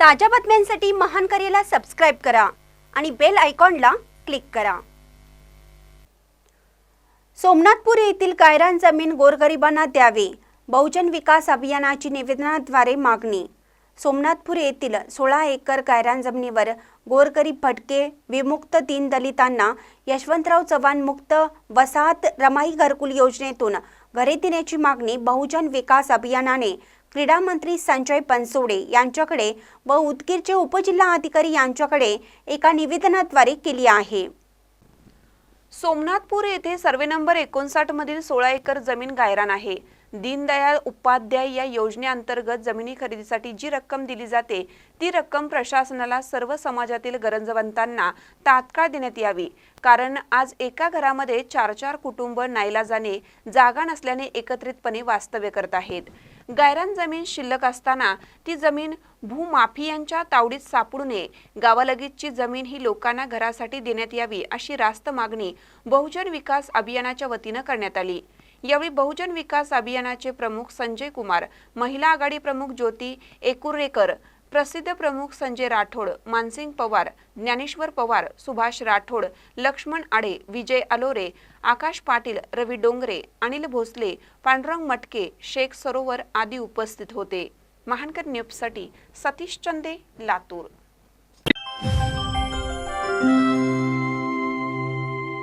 ताज्या बातम्यांसाठी महान करेला सबस्क्राईब करा आणि बेल आयकॉनला क्लिक करा. सोमनाथपूर येथील कायरान जमीन गोरगरिबांना द्यावी. बहुजन विकास अभियानाची निवेदनाद्वारे मागणी. सोमनाथपूर येथील सोळा एकर कायरान जमिनीवर गोरगरीब भटके विमुक्त दीनदलितांना यशवंतराव चव्हाण मुक्त वसाहत रमाई घरकुल योजनेतून घरे देण्याची मागणी बहुजन विकास अभियानाने क्रीडा मंत्री संजय बनसोडे यांच्याकडे व उदगीरचे उपजिल्हा अधिकारी यांच्याकडे एका निवेदनाद्वारे केली आहे. सोमनाथपूर येथे सर्वे नंबर एकोणसाठ मधील सोळा एकर जमीन गायरान आहे. दीनदयाळ उपाध्याय या योजनेअंतर्गत जमिनी खरेदीसाठी जी रक्कम दिली जाते ती रक्कम प्रशासनाला सर्व समाजातील गरजवंतांना तात्काळ देण्यात यावी. कारण आज एका घरामध्ये चार चार कुटुंब नाईलाजाने जागा नसल्याने एकत्रितपणे वास्तव्य करत आहेत. गायरान जमीन शिल्लक असताना ती जमीन भूमाफियांच्या तावडीत सापडू नये. गावालगीतची जमीन ही लोकांना घरासाठी देण्यात यावी अशी रास्त मागणी बहुजन विकास अभियानाच्या वतीनं करण्यात आली. यावेळी बहुजन विकास अभियानाचे प्रमुख संजय कुमार महिला आघाडी प्रमुख ज्योती एकुर्रेकर प्रसिद्ध प्रमुख संजय राठोड मानसिंग पवार ज्ञानेश्वर पवार सुभाष राठोड लक्ष्मण आडे विजय अलोरे आकाश पाटील रवी डोंगरे अनिल भोसले पांडुरंग मटके शेख सरोवर आदी उपस्थित होते. महानकर न्यूजसाठी सतीश चंदे लातूर.